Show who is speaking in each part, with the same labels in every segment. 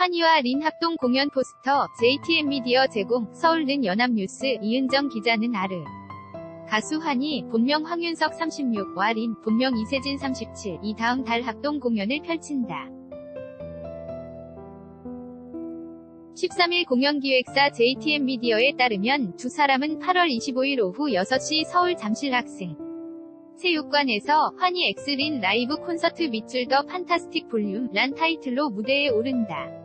Speaker 1: 환희와 린 합동 공연 포스터 JTN 미디어 제공 서울는 연합뉴스 이은정 기자는 아르 가수 환희 본명 황윤석 36와 린 본명 이세진 37 이 다음 달 합동 공연을 펼친다. 13일 공연기획사 JTN 미디어에 따르면 두 사람은 8월 25일 오후 6시 서울 잠실 학생 체육관에서 환희 엑스린 라이브 콘서트 밑줄 더 판타스틱 볼륨 란 타이틀로 무대에 오른다.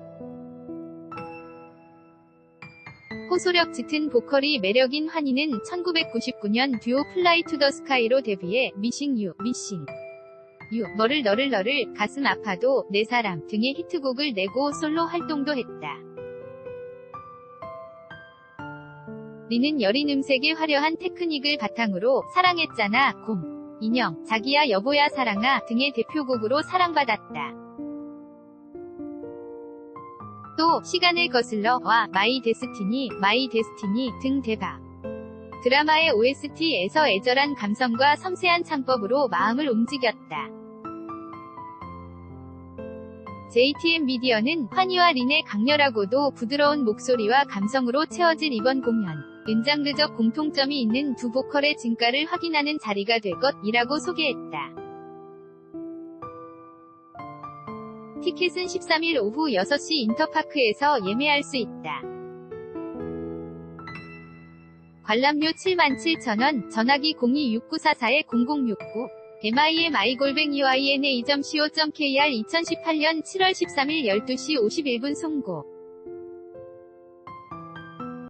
Speaker 1: 호소력 짙은 보컬이 매력인 환희는 1999년 듀오 플라이 투 더 스카이로 데뷔해 미싱 유, 미싱 유, 너를 너를 너를, 가슴 아파도, 내 사람 등의 히트곡을 내고 솔로 활동도 했다. 리는 여린 음색의 화려한 테크닉을 바탕으로 사랑했잖아, 곰, 인형, 자기야 여보야 사랑아 등의 대표곡으로 사랑받았다. 또 시간을 거슬러 와 마이 데스티니, 마이 데스티니 등 대박. 드라마의 OST에서 애절한 감성과 섬세한 창법으로 마음을 움직였다. JTN 미디어는 환희와 린의 강렬하고도 부드러운 목소리와 감성으로 채워질 이번 공연. 은장르적 공통점이 있는 두 보컬의 진가를 확인하는 자리가 될 것이라고 소개했다. 티켓은 13일 오후 6시 인터파크에서 예매할 수 있다. 관람료 77,000원, 전화기 026944-0069, mimigol뱅이ina.co.kr 2018년 7월 13일 12시 51분 송고